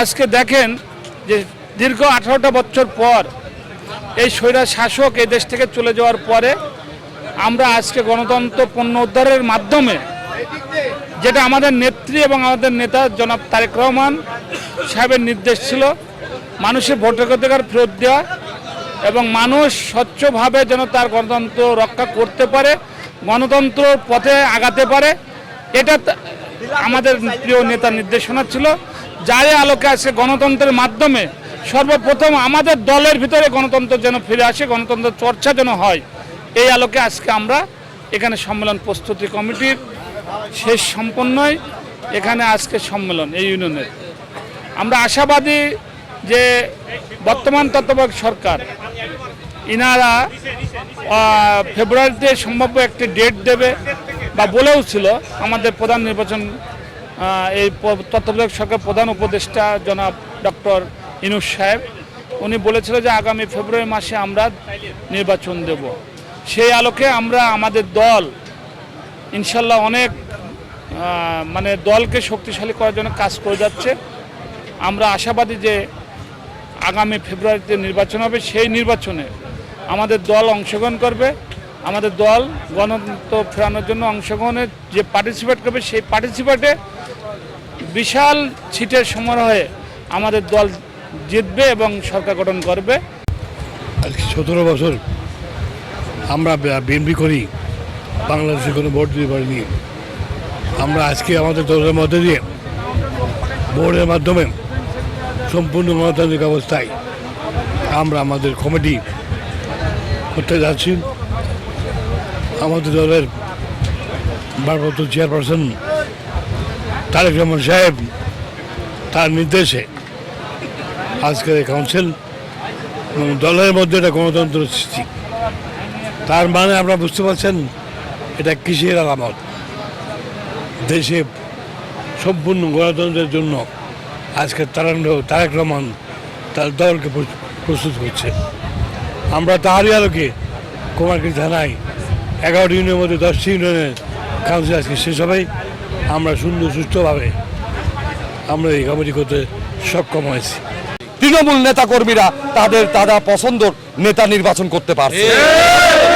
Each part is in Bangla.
আজকে দেখেন যে দীর্ঘ আঠারোটা বছর পর এই স্বৈরা শাসক এই দেশ থেকে চলে যাওয়ার পরে আমরা আজকে গণতন্ত্র পণ্য উদ্ধারের মাধ্যমে যেটা আমাদের নেত্রী এবং আমাদের নেতা জনাব তারেক রহমান সাহেবের নির্দেশ ছিল, মানুষের ভোটাধিকার ফেরত দেওয়া এবং মানুষ স্বচ্ছভাবে যেন তার গণতন্ত্র রক্ষা করতে পারে গণতন্ত্র পথে আগাতে পারে। এটা আমাদের প্রিয় নেতার নির্দেশনা ছিল। যার আলোকে আজকে গণতন্ত্রের মাধ্যমে, সর্বপ্রথম আমাদের দলের ভিতরে গণতন্ত্র যেন ফিরে আসে, গণতন্ত্র চর্চা যেন হয়। এই আলোকে আজকে আমরা এখানে সম্মেলন প্রস্তুতি কমিটির শেষ সম্পন্নই এখানে আজকে সম্মেলন এই ইউনিয়নের। আমরা আশাবাদী যে বর্তমান তত্ত্বাবধায়ক সরকার, ইনারা ফেব্রুয়ারিতে সম্ভাব্য একটি ডেট দেবে বা বলেও ছিল, আমাদের প্রধান নির্বাচন এই তত্ত্বাবধায়ক সরকার প্রধান উপদেষ্টা জনাব ডক্টর ইনুস সাহেব, উনি বলেছিল যে আগামী ফেব্রুয়ারি মাসে আমরা নির্বাচন দেব। সেই আলোকে আমরা আমাদের দল ইনশাল্লাহ অনেক মানে দলকে শক্তিশালী করার জন্য কাজ করে যাচ্ছে। আমরা আশাবাদী যে আগামী ফেব্রুয়ারিতে নির্বাচন হবে। সেই নির্বাচনে আমাদের দল অংশগ্রহণ করবে। আমাদের দল গণতন্ত্র ফেরানোর জন্য অংশগ্রহণের যে পার্টিসিপেট করবে, সেই পার্টিসিপেটে বিশাল সিটের সমারোহে আমাদের দল জিতবে এবং সরকার গঠন করবে। সতেরো বছর আমরা বিএনপি করি, বাংলাদেশে কোনো ভোট দিতে পারিনি। আমরা আজকে আমাদের দলের মধ্যে দিয়ে ভোটের মাধ্যমে সম্পূর্ণ গণতান্ত্রিক অবস্থায় আমরা আমাদের কমিটি করতে যাচ্ছি। আমাদের দলের ভারপ্রাপ্ত চেয়ারপারসন তারেক রহমান সাহেব, তার নির্দেশে আজকের এই কাউন্সিল এবং দলের মধ্যে একটা গণতন্ত্র সৃষ্টি। তার মানে আপনারা বুঝতে পারছেন, এটা কিসের আলামত? দেশে সম্পূর্ণ গণতন্ত্রের জন্য আজকে তারান তারেক রহমান তার দলকে প্রস্তুত করছে। আমরা তাহারই আলোকে কুমারকে জানাই, এগারোটি ইউনিয়নের মধ্যে দশটি ইউনিয়নের কাউন্সিল আজকে শেষ হবে। আমরা সুন্দর সুস্থভাবে আমরা এই কমিটি করতে সক্ষম হয়েছি। তৃণমূল নেতা কর্মীরা তাদের তারা পছন্দ নেতা নির্বাচন করতে পারছে।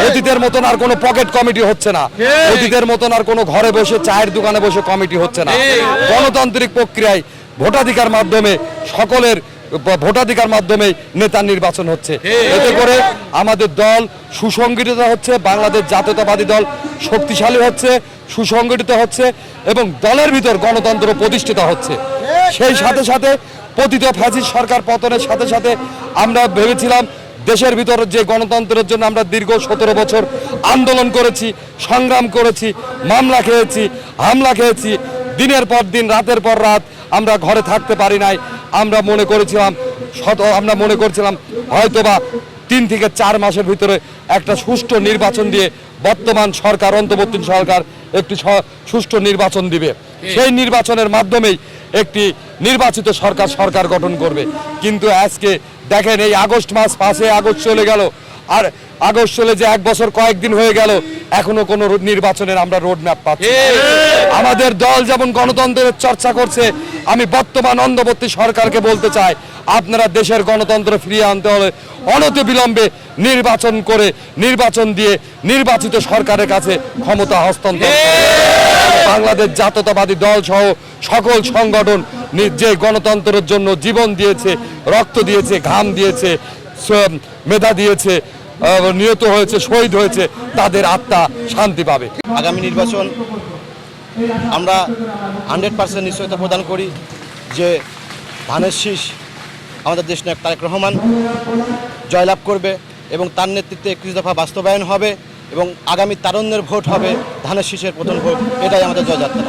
অতীতের মতন আর কোনো পকেট কমিটি হচ্ছে না। অতীতের মতন আর কোনো ঘরে বসে চায়ের দোকানে বসে কমিটি হচ্ছে না। গণতান্ত্রিক প্রক্রিয়ায় ভোটাধিকার মাধ্যমে সকলের ভোটাধিকার মাধ্যমে নেতা নির্বাচন হচ্ছে। এতে করে আমাদের দল সুসংগঠিত হচ্ছে বাংলাদেশ জাতীয়তাবাদী দল শক্তিশালী হচ্ছে সুসংগঠিত হচ্ছে এবং দলের ভিতর গণতন্ত্র প্রতিষ্ঠিত হচ্ছে। সেই সাথে সাথে পতিত ফ্যাসিস সরকার পতনের সাথে সাথে আমরা ভেবেছিলাম দেশের ভিতর যে গণতন্ত্রের জন্য আমরা দীর্ঘ সতেরো বছর আন্দোলন করেছি সংগ্রাম করেছি মামলা খেয়েছি হামলা খেয়েছি দিনের পর দিন রাতের পর রাত আমরা ঘরে থাকতে পারি নাই। আমরা মনে করেছিলাম শত আমরা মনে করছিলাম হয়তোবা তিন থেকে চার মাসের ভিতরে একটা সুষ্ঠু নির্বাচন দিয়ে বর্তমান সরকার অন্তর্বর্তী সরকার একটি সুষ্ঠু নির্বাচন দিবে। সেই নির্বাচনের মাধ্যমেই একটি নির্বাচিত সরকার সরকার গঠন করবে। কিন্তু আজকে দেখেন এই আগস্ট মাস পাঁচে আগস্ট চলে গেল। আর আগস্ট চলে যে এক বছর কয়েকদিন হয়ে গেল এখনও কোনো নির্বাচনের আমরা রোড ম্যাপ পাচ্ছি আমাদের দল যেমন গণতন্ত্রের চর্চা করছে আমি বর্তমান অন্তর্বর্তী সরকারকে বলতে চাই আপনারা দেশের গণতন্ত্র ফিরিয়ে আনতে হলে অনতি বিলম্বে নির্বাচন করে নির্বাচন দিয়ে নির্বাচিত সরকারের কাছে ক্ষমতা হস্তান্তর বাংলাদেশ জাতীয়তাবাদী দল সহ সকল সংগঠন যে গণতন্ত্রের জন্য জীবন দিয়েছে রক্ত দিয়েছে ঘাম দিয়েছে মেধা দিয়েছে নিহত হয়েছে, শহীদ হয়েছে, তাদের আত্মা শান্তি পাবে। আগামী নির্বাচন আমরা হান্ড্রেড পার্সেন্ট নিশ্চয়তা প্রদান করি যে ধানের শীষ আমাদের দেশ নায়ক তারেক রহমান জয়লাভ করবে এবং তার নেতৃত্বে একত্রিশ দফা বাস্তবায়ন হবে এবং আগামী তারুণ্যের ভোট হবে ধানের শীষের প্রথম ভোট, এটাই আমাদের জয়যাত্রা।